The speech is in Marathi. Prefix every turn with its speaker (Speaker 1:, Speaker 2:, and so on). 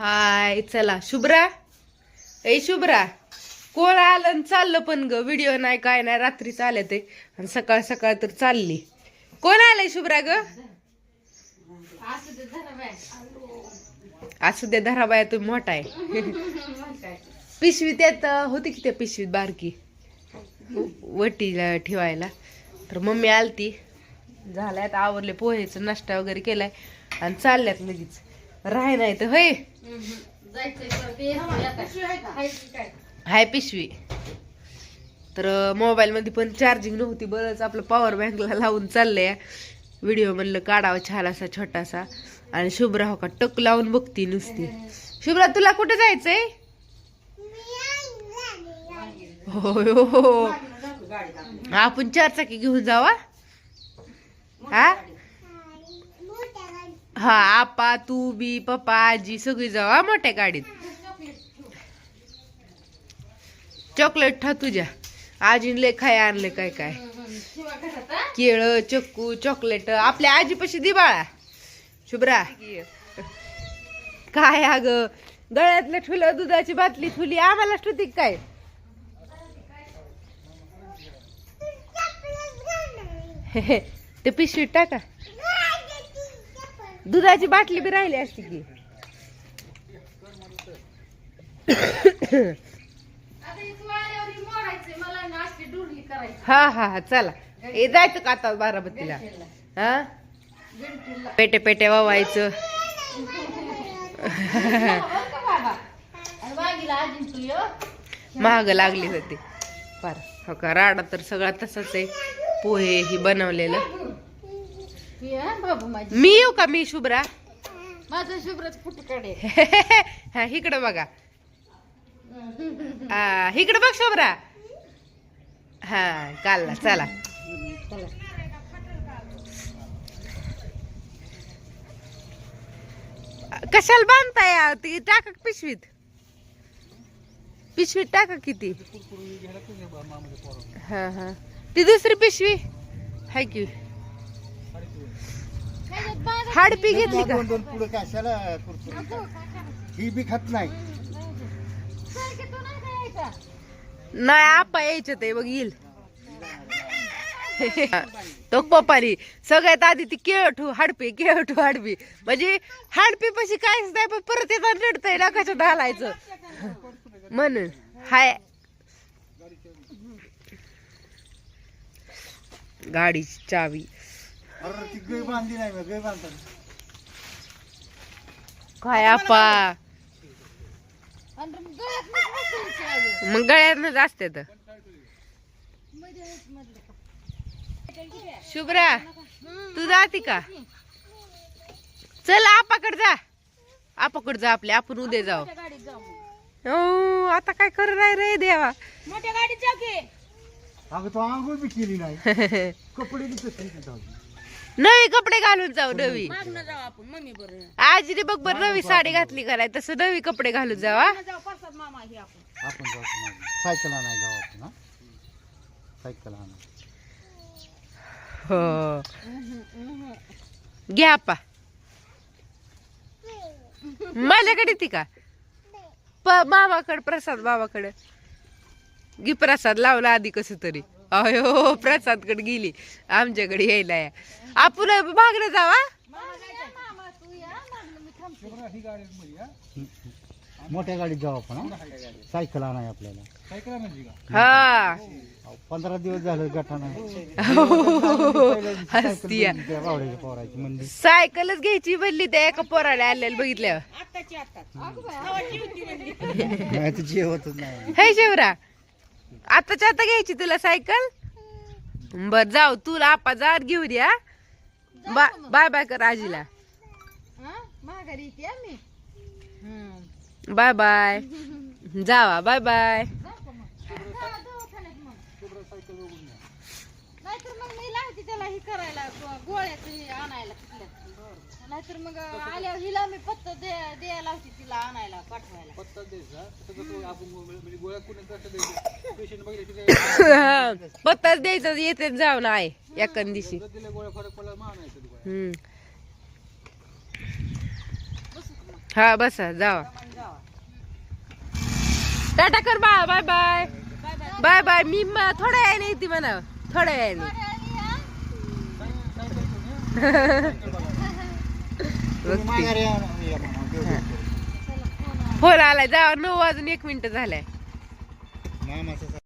Speaker 1: हाय चला. शुभ्रा? ए शुभ्रा. कोण आलं आणि चाललं पण ग? व्हिडिओ नाही काय नाही. रात्री चालत ते. आणि सकाळ सकाळ तर चालली. कोण आलंय शुभ्रा ग? असू दे धराबाया तुम्ही मोठा आहे. पिशवी त्यात होती की त्या पिशवीत बारकी? वटीला ठेवायला. तर मम्मी आलती. झाल्यात आवरले पोहेचं नाश्ता वगैरे केलाय. आणि चालल्यात लगेच. राह नाही तर होय? हाय पिशवी. तर मोबाईलमध्ये पण चार्जिंग नव्हती बरंच. आपलं पॉवर बँकला लावून चाललंय. व्हिडिओ म्हणलं काढावा छान असा छोटासा. आणि शुभ्रा हो का टक लावून बघती नुसती. शुभ्रा तुला कुठे जायचंय? हो हो. आपण चारचाकी घेऊन जावा. हा? हा आपा तू बी पप्पा आजी सगळी जावा मोठ्या गाडीत. चॉकलेट ठा तुझ्या. आजीने लय खाय आणले काय काय. केळ चक्कू चॉकलेट. आपल्या आजीपाशी दि बाळा. शुभ्रा. काय अग गळ्यातलं ठुलं दुधाची बाटली ठुली आम्हाला ठुती काय? ते पिशवीत टाका. दुधाची बाटली बी राहिली असती की. हा हा हा चला. हे जायचं का आता बारामतीला? हा? पेटे पेटे वावायचं. महाग लागली होती. फार. हो का राडा तर सगळा तसाच आहे. पोहे ही बनवलेलं. मी येऊ का? मी शुभ्रा.
Speaker 2: माझं शुभ्रच फुटकडे.
Speaker 1: हा इकडं बघा. हा इकडं बघ शुभ्रा. हा कालला चला. कशाला बांधताय? ती टाका पिशवीत? पिशवीत टाका किती हा हा. ती दुसरी पिशवी. हाय की. हाडपी घेतली का?
Speaker 3: दोन दोन पुढे कशाला कुरकुरीत ही बी खात नाही.
Speaker 1: नाही आपा यायचं ते बघ येईल. तो पप्पानी सगळ्यात आधी ती केळठू हाडपी केळठू हाडपी. म्हणजे हाडपी पशी काहीच नाही पण परत येतात ना कशात घालायचं म्हणून हाय. गाडीची चावी.
Speaker 3: अरे ती गै बांधली नाही मी गै बांधतात.
Speaker 1: काय आपा? मग गळ्यात असते तर. शुभ्रा तू जाती का? चल आपाकडे जा. आपाकडे जा आपल्या आपण उद्या जाऊ. हो आता काय कर नाही रे देवा.
Speaker 2: मोठ्या गाडीत जाऊ की.
Speaker 3: अगं तो आंघोळ बी केली नाही. कपडे बी तसली
Speaker 1: नवी कपडे घालून जाऊ नवी.
Speaker 2: मागणं जाऊ आपण मम्मी बरोबर
Speaker 1: आजीने बघ बर नवी साडी घातली कराय तसं नवी कपडे घालून जावा
Speaker 2: जाऊ परसाद मामा ही आपण.
Speaker 3: आपण जाऊ सायकल आणाय जाऊ आपण हा. सायकल आणा
Speaker 1: हो. घ्या आपा माझ्याकडे ती का? प मामाकडे प्रसाद बाबाकडे गी प्रसाद लावला आधी कस तरी. अयो प्रसादकडे गेली. आमच्याकडे यायला या. आपण मागणं जावा.
Speaker 3: मोठ्या गाडीत जाऊ आपण हा? सायकल आणाय आपल्याला.
Speaker 1: हा.
Speaker 3: पंधरा दिवस झालं मंदिर
Speaker 1: सायकलच घ्यायची म्हणली त्या एका पोराला आलेल्या बघितल्यावर.
Speaker 3: नाही.
Speaker 1: हे शिवरा आताच्या आता घ्यायची तुला सायकल? बर जाऊ तुला आपा जात घेऊन या बा बाय बाय कर आजीला.
Speaker 2: हा? माघारी.
Speaker 1: बाय बाय जावा बाय बाय.
Speaker 2: नाहीतर मग मी त्याला हे करायला गोळ्याचं आणायला. नाहीतर मग आल्यावर हिला मी पत्ता दे द्यायला लावते तिला आणायला पाठवायला.
Speaker 1: पत्ताच द्यायचं येते जाऊन आहे एखाद दिवशी. हम्म. हा बसा जावा. टाटा कर बा बाय बाय. Bye bye. मी म- थोड्या वेळाने येते म्हणा थोड्या वेळाने.
Speaker 3: माघारी या या म्हणा, देव देव करू.
Speaker 1: फोन आलाय जावा नऊ वाजून एक मिनिट झालाय.
Speaker 3: मामाचं